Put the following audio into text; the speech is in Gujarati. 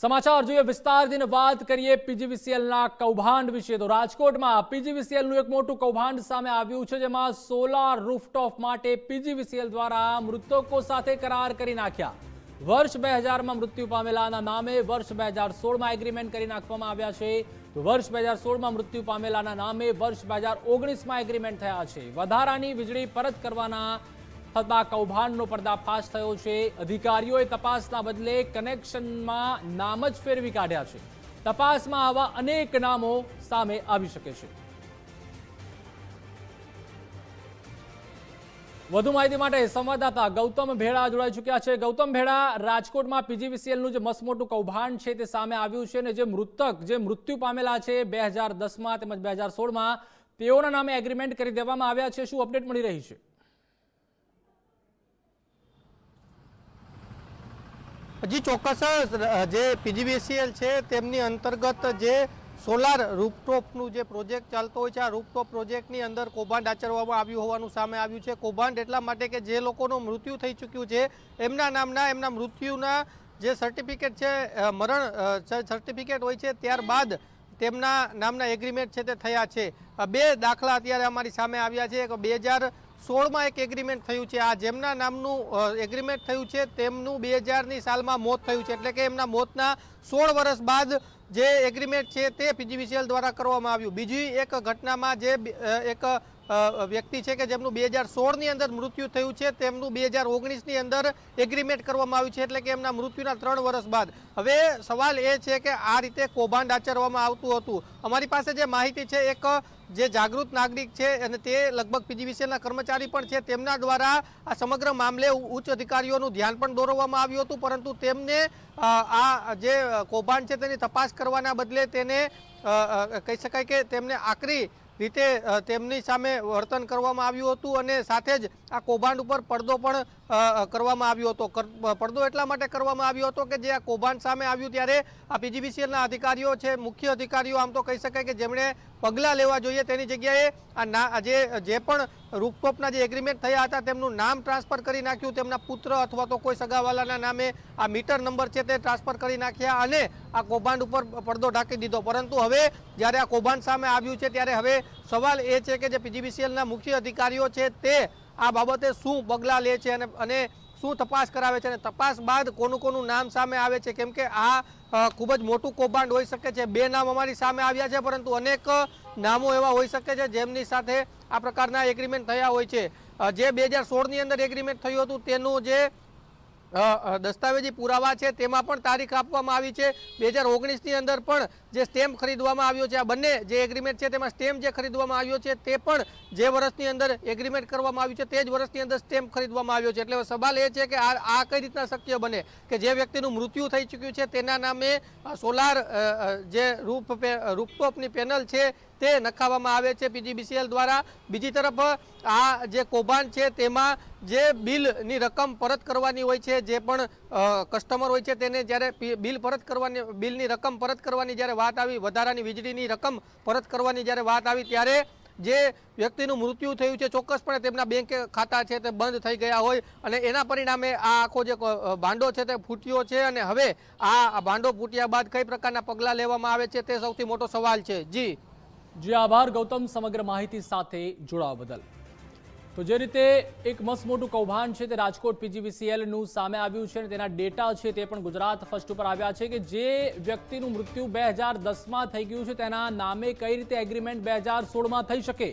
સમાચાર જોઈએ વિસ્તારથી વાત કરીએ પીજીવીસીએલના કૌભાંડ વિશે. તો રાજકોટમાં પીજીવીસીએલનું એક મોટું કૌભાંડ સામે આવ્યું છે, જેમાં સોલાર રૂફટોપ માટે પીજીવીસીએલ દ્વારા મૃતકો સાથે કરાર કરી નાખ્યા. વર્ષ બે હજારમાં મૃત્યુ પામેલાના નામે વર્ષ બે હજાર સોળમાં એગ્રીમેન્ટ કરી નાખવામાં આવ્યા છે. તો વર્ષ બે હજાર સોળમાં મૃત્યુ પામેલાના નામે વર્ષ બે હજાર ઓગણીસમાં એગ્રીમેન્ટ થયા છે. વધારાની વીજળી પરત કરવાના થતા કૌભાંડનો પર્દાફાશ થયો છે. અધિકારીઓએ તપાસના બદલે કનેક્શનમાં નામ જ ફેરવી કાઢ્યા છે. તપાસમાં આવા અનેક નામો સામે આવી શકે છે. વધુ માહિતી માટે સંવાદદાતા ગૌતમ ભેડા જોડાઈ ચૂક્યા છે. ગૌતમ ભેડા, રાજકોટમાં પીજીવીસીએલનું જે મસમોટું કૌભાંડ છે તે સામે આવ્યું છે અને જે મૃતક, જે મૃત્યુ પામેલા છે બે હજાર દસમાં તેમજ બે હજાર સોળમાં, તેઓના નામે એગ્રીમેન્ટ કરી દેવામાં આવ્યા છે. શું અપડેટ મળી રહી છે? હજી ચોક્કસ જે પીજીવીસીએલ છે તેમની અંતર્ગત જે સોલાર રૂપટોપનું જે પ્રોજેક્ટ ચાલતો હોય છે, આ રૂપટોપ પ્રોજેક્ટની અંદર કૌભાંડ આચરવામાં આવ્યું હોવાનું સામે આવ્યું છે. કૌભાંડ એટલા માટે કે જે લોકોનું મૃત્યુ થઈ ચૂક્યું છે, એમના નામના, એમના મૃત્યુના જે સર્ટિફિકેટ છે મરણ સર્ટિફિકેટ હોય છે, ત્યારબાદ તેમના નામના એગ્રીમેન્ટ છે તે થયા છે. બે દાખલા અત્યારે અમારી સામે આવ્યા છે. એક બે હજાર સોળમાં એક એગ્રીમેન્ટ થયું છે. આ જેમના નામનું એગ્રીમેન્ટ થયું છે, તેમનું બે હજારની સાલમાં મોત થયું છે. એટલે કે એમના મોતના સોળ વર્ષ બાદ જે એગ્રીમેન્ટ છે તે પીજીવીસીએલ દ્વારા કરવામાં આવ્યું. બીજી એક ઘટનામાં જે એક વ્યક્તિ છે કે જેમનું બે હજાર સોળની અંદર મૃત્યુ થયું છે, તેમનું બે હજાર ઓગણીસની અંદર એગ્રીમેન્ટ કરવામાં આવ્યું છે, એટલે કે એમના મૃત્યુના ત્રણ વર્ષ બાદ. હવે સવાલ એ છે કે આ રીતે કૌભાંડ આચરવામાં આવતું હતું. અમારી પાસે જે માહિતી છે, એક જે જાગૃત નાગરિક છે અને તે લગભગ પીજીવીસીએલના કર્મચારી પણ છે, તેમના દ્વારા આ સમગ્ર મામલે ઉચ્ચ અધિકારીઓનું ધ્યાન પણ દોરવામાં આવ્યું હતું, પરંતુ તેમને આ જે કૌભાંડ છે તેની તપાસ કરવાના બદલે તેને કહી શકાય કે તેમને આકરી રીતે તેમની સામે વર્તન કરવામાં આવ્યું હતું અને સાથે જ આ કૌભાંડ ઉપર પડદો પણ કરવામાં આવ્યો હતો. પડદો એટલા માટે કરવામાં આવ્યો હતો કે જે આ કૌભાંડ સામે આવ્યું ત્યારે આ પીજીવીસીએલના અધિકારીઓ છે, મુખ્ય અધિકારીઓ આમ તો કહી શકાય કે જેમણે પગલાં લેવા જોઈએ તેની જગ્યાએ આ ના જે જે પણ રૂપટોપના જે એગ્રીમેન્ટ થયા હતા તેમનું નામ ટ્રાન્સફર કરી નાખ્યું. તેમના પુત્ર અથવા તો કોઈ સગાવાલાના નામે આ મીટર નંબર છે તે ટ્રાન્સફર કરી નાખ્યા અને આ કૌભાંડ ઉપર પડદો ઢાંકી દીધો. પરંતુ હવે જ્યારે આ કૌભાંડ સામે આવ્યું છે, ત્યારે હવે સવાલ એ છે કે જે પીજીબીસીએલના મુખ્ય અધિકારીઓ છે, તે આ બાબતે શું પગલાં લે છે અને અને શું તપાસ કરાવે છે? અને તપાસ બાદ કોનું કોનું નામ સામે આવે છે? કેમ કે આ ખૂબ જ મોટું કૌભાંડ હોઈ શકે છે. બે નામ અમારી સામે આવ્યા છે, પરંતુ અનેક નામો એવા હોઈ શકે છે, જેમની સાથે આ પ્રકારના એગ્રીમેન્ટ થયા હોય છે. જે બે હજાર સોળની અંદર એગ્રીમેન્ટ થયું હતું, તેનું જે દસ્તાવેજી પુરાવા છે, તેમાં પણ તારીખ આપવામાં આવી છે. બે હજાર ઓગણીસની અંદર પણ જે સ્ટેમ્પ ખરીદવામાં આવ્યો છે, આ બંને જે એગ્રીમેન્ટ છે, તેમાં સ્ટેમ્પ જે ખરીદવામાં આવ્યો છે, તે પણ જે વર્ષની અંદર એગ્રીમેન્ટ કરવામાં આવ્યું છે, તે જ વર્ષની અંદર સ્ટેમ્પ ખરીદવામાં આવ્યો છે. એટલે સવાલ એ છે કે આ આ કઈ રીતના શક્ય બને કે જે વ્યક્તિનું મૃત્યુ થઈ ચૂક્યું છે, તેના નામે સોલાર જે રૂપ રૂફટોપની પેનલ છે, તે નખાવવામાં આવે છે પીજીબીસીએલ દ્વારા. બીજી તરફ, આ જે કૌભાંડ છે, તેમાં જે બિલની રકમ પરત કરવાની હોય છે, જે પણ કસ્ટમર હોય છે, તેને જ્યારે બિલ પરત કરવાની, બિલની રકમ પરત કરવાની જ્યારે વાત આવી, વધારાની વીજળીની રકમ પરત કરવાની જ્યારે વાત આવી, ત્યારે જે વ્યક્તિનું મૃત્યુ થયું છે, ચોક્કસપણે તેમના બેંક ખાતા છે તે બંધ થઈ ગયા હોય અને એના પરિણામે આ આખો જે ભાંડો છે તે ફૂટ્યો છે અને હવે આ ભાંડો ફૂટ્યા બાદ કઈ પ્રકારના પગલાં લેવામાં આવે છે તે સૌથી મોટો સવાલ છે. જી. જી, આભાર. ગૌતમ, સમગ્ર માહિતી સાથે જોડાવા બદલ. તો જે રીતે એક મસ્ત મોટું કૌભાંડ છે તે રાજકોટ પીજીવીસીએલનું સામે આવ્યું છે અને તેના ડેટા છે તે પણ ગુજરાત ફર્સ્ટ ઉપર આવ્યા છે કે જે વ્યક્તિનું મૃત્યુ બે હજાર દસમાં થઈ ગયું છે તેના નામે કઈ રીતે એગ્રીમેન્ટ બે હજાર સોળમાં થઈ શકે?